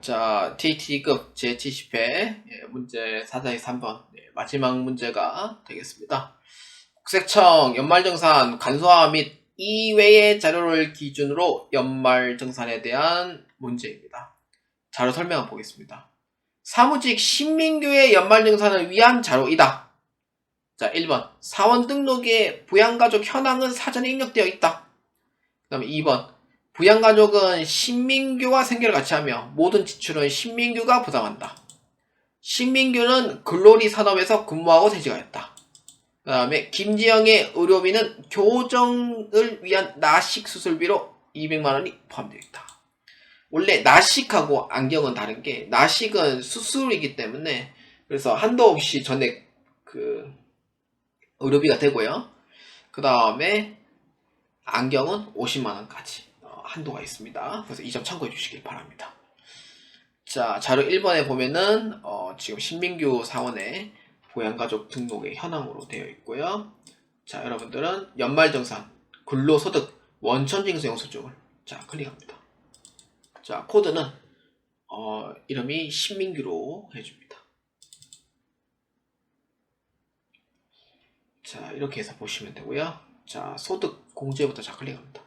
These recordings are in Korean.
자, TT급 제70회 예, 문제 4자의 3번 네, 마지막 문제가 되겠습니다. 국세청 연말정산 간소화 및 이외의 자료를 기준으로 연말정산에 대한 문제입니다. 자료 설명을 보겠습니다. 사무직 신민규의 연말정산을 위한 자료이다. 자, 1번. 사원 등록에 부양가족 현황은 사전에 입력되어 있다. 그 다음에 2번. 부양가족은 신민규와 생계를 같이 하며 모든 지출은 신민규가 부담한다. 신민규는 글로리 산업에서 근무하고 퇴직하였다. 그 다음에 김지영의 의료비는 교정을 위한 나식 수술비로 200만원이 포함되어 있다. 원래 나식하고 안경은 다른 게 나식은 수술이기 때문에 그래서 한도 없이 전액 그 의료비가 되고요. 그 다음에 안경은 50만원까지 어, 한도가 있습니다. 그래서 이 점 참고해 주시길 바랍니다. 자, 자료 1번에 보면은 어, 지금 신민규 사원의 보양가족 등록의 현황으로 되어 있고요. 자, 여러분들은 연말정산, 근로소득, 원천징수 영수증을 자, 클릭합니다. 자, 코드는 어, 이름이 신민규로 해줍니다. 자, 이렇게 해서 보시면 되고요. 자, 소득 공제부터 자 클릭합니다.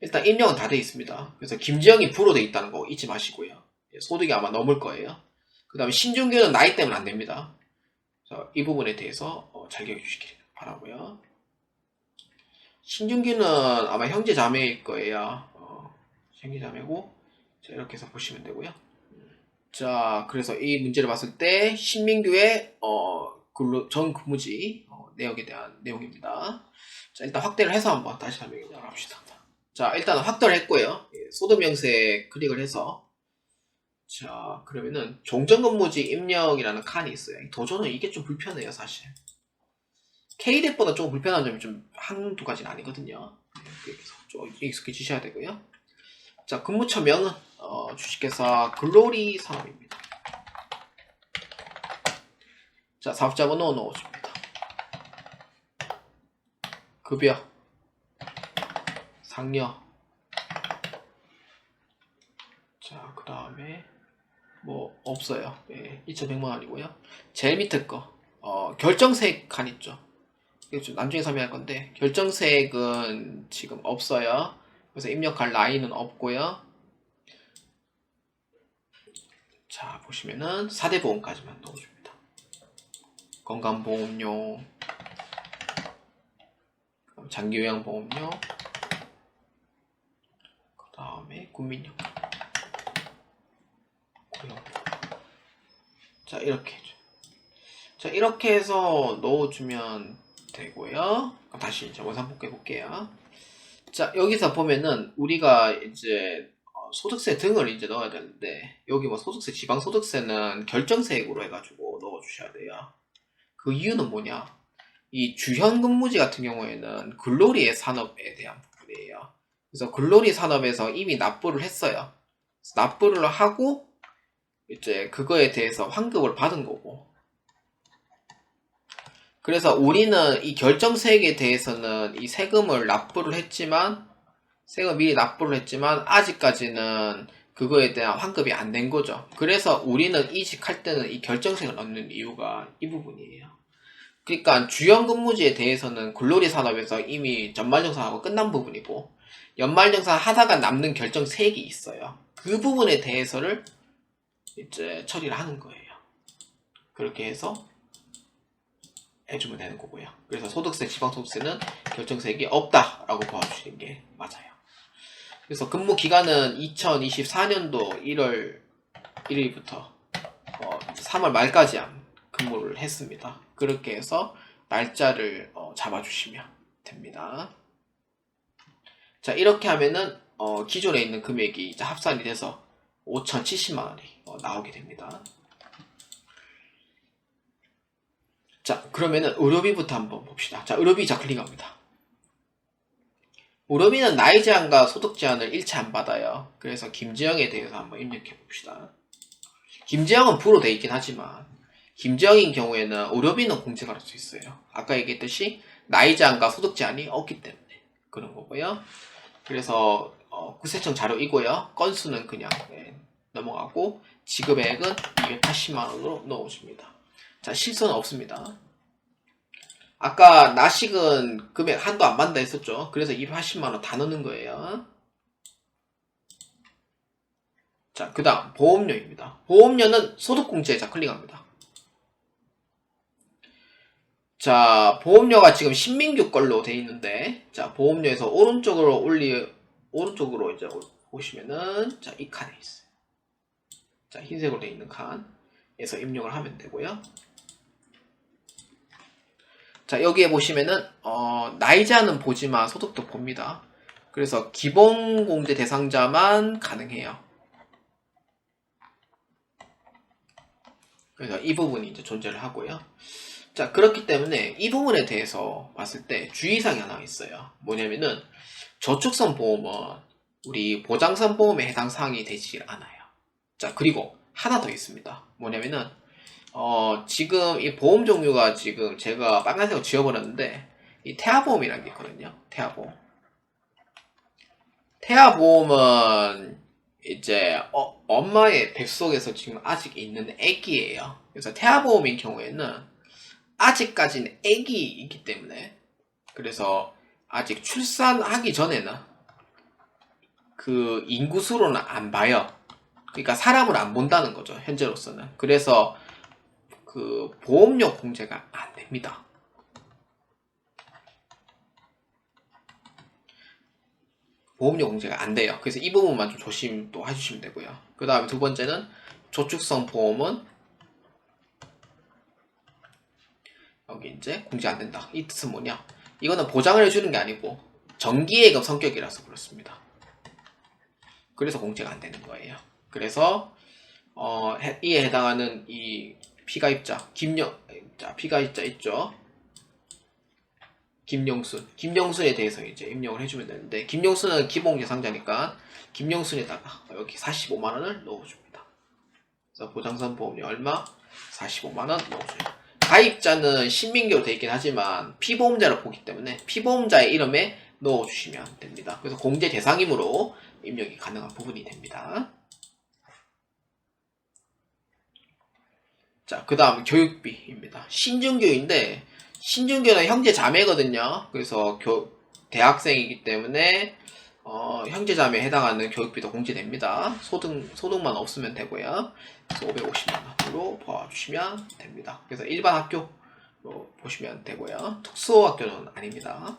일단 입력은 다 되어 있습니다. 그래서 김지영이 불로 되어 있다는 거 잊지 마시고요. 예, 소득이 아마 넘을 거예요. 그 다음에 신준규는 나이 때문에 안 됩니다. 자, 이 부분에 대해서 어, 잘 기억해 주시길 바라고요. 신준규는 아마 형제 자매일 거예요. 어, 형제 자매고 자, 이렇게 해서 보시면 되고요. 자, 그래서 이 문제를 봤을 때 신민규의 어, 근로, 전 근무지 어, 내역에 대한 내용입니다. 자, 일단 확대를 해서 한번 다시 설명을 합시다. 자, 일단 확대를 했고요. 예, 소득 명세 클릭을 해서 자, 그러면은 종전근무지 입력이라는 칸이 있어요. 도저는 이게 좀 불편해요, 사실. KDE보다 조금 불편한 점이 좀 한두 가지는 아니거든요. 네, 그래서 좀 익숙해지셔야 되고요. 자, 근무처명은 어, 주식회사 글로리 산업입니다. 자, 사업자 번호 넣어줍니다. 급여, 상여. 자, 그 다음에 뭐 없어요. 예, 2,100만 원이고요. 제일 밑에 거, 어, 결정세액 칸 있죠. 이거 좀 나중에 설명할 건데 결정세액은 지금 없어요. 그래서 입력할 라인은 없고요. 자, 보시면은 4대 보험까지만 넣어줍니다. 건강보험료, 장기요양보험료, 그 다음에 고용보험. 자, 이렇게. 자, 이렇게 해서 넣어주면 되고요. 다시 이제 원상 복귀해 볼게요. 자, 여기서 보면은 우리가 이제 어, 소득세 등을 이제 넣어야 되는데 여기 뭐 소득세, 지방소득세는 결정세액으로 해가지고 넣어 주셔야 돼요. 그 이유는 뭐냐? 이 주현 근무지 같은 경우에는 글로리의 산업에 대한 부분이에요. 그래서 글로리 산업에서 이미 납부를 했어요. 납부를 하고 이제 그거에 대해서 환급을 받은 거고. 그래서 우리는 이 결정세액에 대해서는 이 세금을 납부를 했지만 세금 미리 납부를 했지만 아직까지는 그거에 대한 환급이 안 된 거죠. 그래서 우리는 이직할 때는 이 결정세액을 넣는 이유가 이 부분이에요. 그러니까 주연 근무지에 대해서는 글로리 산업에서 이미 전말정산하고 끝난 부분이고 연말정산 하다가 남는 결정 세액이 있어요. 그 부분에 대해서를 이제 처리를 하는 거예요. 그렇게 해서 해주면 되는 거고요. 그래서 소득세, 지방소득세는 결정세액이 없다라고 봐주시는 게 맞아요. 그래서 근무 기간은 2024년도 1월 1일부터 3월 말까지 근무를 했습니다. 그렇게 해서 날짜를 어, 잡아주시면 됩니다. 자 이렇게 하면은 어, 기존에 있는 금액이 합산이 돼서 5,070만 원이 어, 나오게 됩니다. 자, 그러면은 의료비부터 한번 봅시다. 자, 의료비 자 클릭합니다. 의료비는 나이 제한과 소득 제한을 일체 안 받아요. 그래서 김지영에 대해서 한번 입력해 봅시다. 김지영은 부로 돼 있긴 하지만 김지영인 경우에는 의료비는 공제가 할수 있어요. 아까 얘기했듯이 나이 제한과 소득 제한이 없기 때문에 그런 거고요. 그래서 어, 구세청 자료이고요. 건수는 그냥 네, 넘어가고 지급액은 280만 원으로 넣어줍니다. 자 실수는 없습니다. 아까 나식은 금액 한도 안 받는다 했었죠. 그래서 280만 원 다 넣는 거예요. 자, 그 다음, 보험료입니다. 보험료는 소득공제에 자, 클릭합니다. 자, 보험료가 지금 신민규 걸로 돼 있는데, 자, 보험료에서 오른쪽으로 올리, 오른쪽으로 이제 보시면은, 자, 이 칸에 있어요. 자, 흰색으로 돼 있는 칸에서 입력을 하면 되고요. 자, 여기에 보시면은, 어, 나이자는 보지만 소득도 봅니다. 그래서 기본공제 대상자만 가능해요. 그래서 이 부분이 이제 존재를 하고요. 자, 그렇기 때문에 이 부분에 대해서 봤을 때 주의사항이 하나 있어요. 뭐냐면은 저축성 보험은 우리 보장성 보험에 해당 사항이 되지 않아요. 자, 그리고 하나 더 있습니다. 뭐냐면은 어, 지금 이 보험 종류가 지금 제가 빨간색으로 지워버렸는데 이 태아보험이라는 게 있거든요. 태아보험. 태아보험은 이제 어, 엄마의 뱃속에서 지금 아직 있는 아기예요. 그래서 태아보험인 경우에는 아직까지는 아기이기 때문에 그래서 아직 출산하기 전에는 그 인구수로는 안 봐요. 그러니까 사람을 안 본다는 거죠. 현재로서는. 그래서 그 보험료 공제가 안 됩니다. 보험료 공제가 안 돼요. 그래서 이 부분만 좀 조심 또 해주시면 되고요. 그 다음에 두 번째는 저축성 보험은 여기 이제 공제 안 된다. 이 뜻은 뭐냐? 이거는 보장을 해주는 게 아니고 정기예금 성격이라서 그렇습니다. 그래서 공제가 안 되는 거예요. 그래서 어, 해- 이에 해당하는 이 피가입자, 김영, 자, 피가입자 있죠? 김영순. 김영순에 대해서 이제 입력을 해주면 되는데, 김영순은 기본 계상자니까, 김영순에다가 여기 45만 원을 넣어줍니다. 그래서 보장선 보험료 얼마? 45만 원 넣어줘요. 가입자는 신민규로 되어 있긴 하지만, 피보험자로 보기 때문에, 피보험자의 이름에 넣어주시면 됩니다. 그래서 공제 대상이므로 입력이 가능한 부분이 됩니다. 자, 그 다음 교육비입니다. 신중교인데, 신중교는 형제 자매거든요. 그래서 교, 대학생이기 때문에, 어, 형제 자매에 해당하는 교육비도 공제됩니다. 소득, 소득만 없으면 되고요. 그래서 550만원으로 봐주시면 됩니다. 그래서 일반 학교로 보시면 되고요. 특수학교는 아닙니다.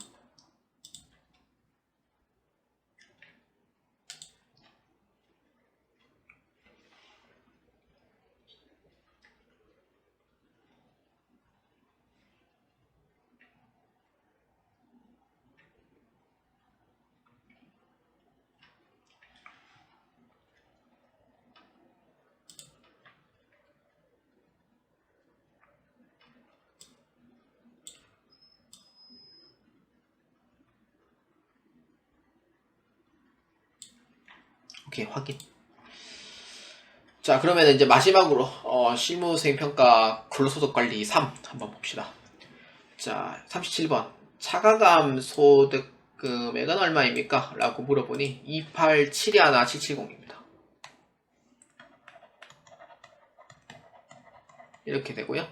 오케이, 확인. 자, 그러면 이제 마지막으로, 어, 실무수행 평가 근로소득 관리 3 한번 봅시다. 자, 37번. 차가감 소득 금액은 얼마입니까? 라고 물어보니 2871-770입니다. 이렇게 되고요.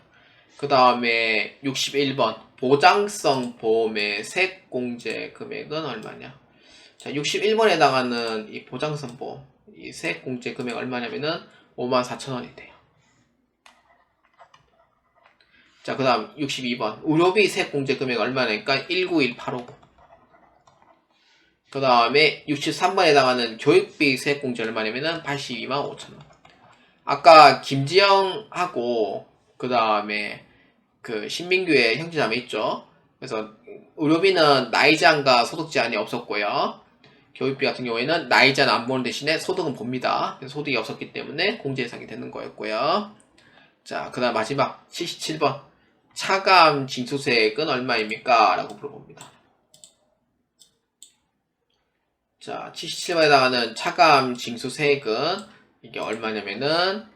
그 다음에 61번. 보장성 보험의 세액공제 금액은 얼마냐? 자, 61번에 해당하는 이 보장성 보험, 이 세액공제 금액 얼마냐면은 54,000원이 돼요. 자, 그 다음 62번. 의료비 세액공제 금액 얼마냐니까 191859. 그 다음에 63번에 해당하는 교육비 세액공제 얼마냐면은 82만 5천원. 아까 김지영하고 그 다음에 그 신민규의 형제자매 있죠? 그래서 의료비는 나이 제한과 소득 제한이 없었고요. 교육비 같은 경우에는 나이 제한 안 보는 대신에 소득은 봅니다. 소득이 없었기 때문에 공제 대상이 되는 거였고요. 자, 그 다음 마지막 77번. 차감 징수세액은 얼마입니까? 라고 물어봅니다. 자, 77번에 해당하는 차감 징수세액은 이게 얼마냐면은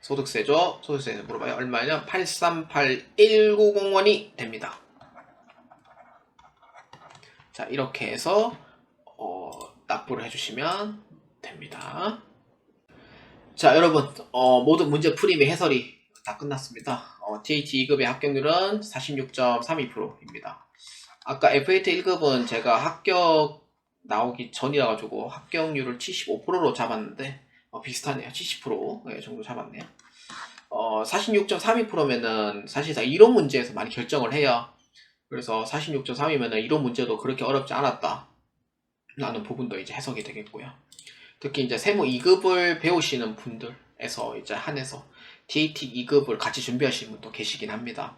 소득세죠. 소득세에서 물어봐요. 얼마냐? 838190원이 됩니다. 자, 이렇게 해서 어, 납부를 해주시면 됩니다. 자, 여러분, 어, 모든 문제 풀이 및 해설이 다 끝났습니다. 어, TH 2급의 합격률은 46.32%입니다. 아까 F8 1급은 제가 합격 나오기 전이라 가지고 합격률을 75%로 잡았는데 어, 비슷하네요. 70% 네, 정도 잡았네요. 어, 46.32%면은 사실상 이론 문제에서 많이 결정을 해요. 그래서 46.3이면은 이론 문제도 그렇게 어렵지 않았다. 라는 부분도 이제 해석이 되겠고요. 특히 이제 세무 2급을 배우시는 분들에서 이제 한해서 TAT 2급을 같이 준비하시는 분도 계시긴 합니다.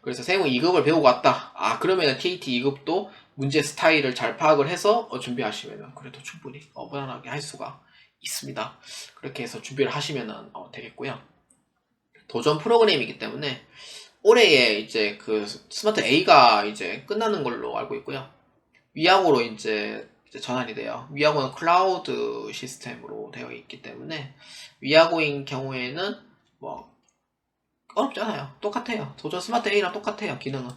그래서 세무 2급을 배우고 왔다. 아, 그러면 TAT 2급도 문제 스타일을 잘 파악을 해서 어, 준비하시면 그래도 충분히 어, 무난하게 할 수가 있습니다. 그렇게 해서 준비를 하시면 어, 되겠고요. 도전 프로그램이기 때문에 올해에 이제 그 스마트 A가 이제 끝나는 걸로 알고 있고요. 위하고로 이제, 이제 전환이 돼요. 위하고는 클라우드 시스템으로 되어 있기 때문에 위하고인 경우에는 뭐 어렵잖아요. 똑같아요. 도전 스마트 A랑 똑같아요. 기능은.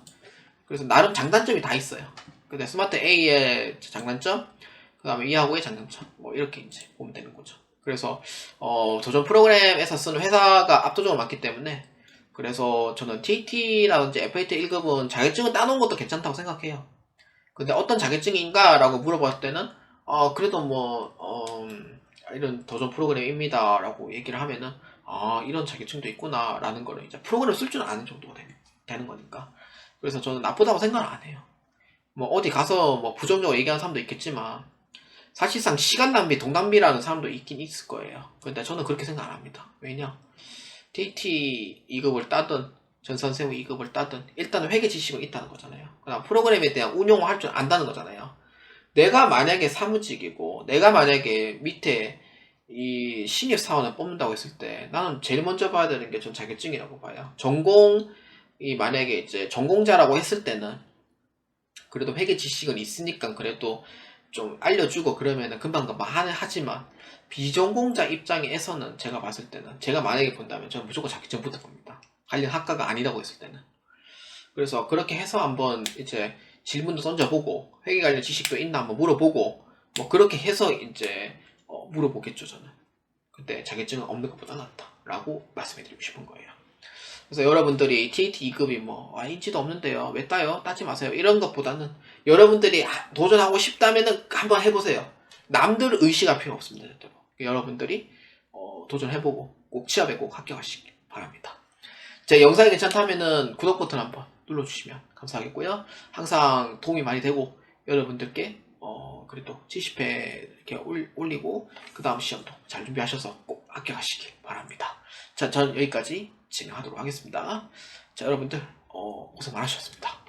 그래서 나름 장단점이 다 있어요. 근데 스마트 A의 장단점, 그 다음에 위하고의 장단점, 뭐 이렇게 이제 보면 되는 거죠. 그래서 어, 도전 프로그램에서 쓰는 회사가 압도적으로 많기 때문에 그래서 저는 TT라든지 F8 1급은 자격증을 따놓은 것도 괜찮다고 생각해요. 근데 어떤 자격증인가? 라고 물어봤을 때는 어, 그래도 뭐 어, 이런 도전 프로그램입니다 라고 얘기를 하면은 아 이런 자격증도 있구나 라는 거를 이제 프로그램 쓸 줄 아는 정도가 되는, 되는 거니까 그래서 저는 나쁘다고 생각을 안 해요. 뭐 어디 가서 뭐 부정적으로 얘기하는 사람도 있겠지만 사실상 시간 낭비, 돈 낭비라는 사람도 있긴 있을 거예요. 근데 저는 그렇게 생각 안 합니다. 왜냐? TT 2급을 따든 전선생우 2급을 따든 일단은 회계 지식은 있다는 거잖아요. 그다음 프로그램에 대한 운용을 할 줄 안다는 거잖아요. 내가 만약에 사무직이고 내가 만약에 밑에 이 신입 사원을 뽑는다고 했을 때 나는 제일 먼저 봐야 되는 게 전 자격증이라고 봐요. 전공이 만약에 이제 전공자라고 했을 때는 그래도 회계 지식은 있으니까 그래도 좀 알려주고 그러면은 금방금방 하지만 비전공자 입장에서는 제가 봤을 때는 제가 만약에 본다면 저는 무조건 자격증 겁니다. 관련 학과가 아니라고 했을 때는. 그래서 그렇게 해서 한번 이제 질문도 던져보고 회계 관련 지식도 있나 한번 물어보고 뭐 그렇게 해서 이제 어, 물어보겠죠 저는. 근데 자격증은 없는 것보다 낫다라고 말씀해드리고 싶은 거예요. 그래서 여러분들이 TAT 2급이 뭐 아, 인지도 없는데요. 왜 따요? 따지 마세요. 이런 것보다는 여러분들이 아, 도전하고 싶다면은 한번 해보세요. 남들 의식할 필요 없습니다. 여러분들이 어, 도전해보고 꼭 취업에 꼭 합격하시기 바랍니다. 제 영상이 괜찮다면 구독 버튼 한번 눌러주시면 감사하겠고요. 항상 도움이 많이 되고 여러분들께 어 그래도 70회 이렇게 올리고 그 다음 시험도 잘 준비하셔서 꼭 합격하시길 바랍니다. 자, 전 여기까지 진행하도록 하겠습니다. 자, 여러분들 어, 고생 많으셨습니다.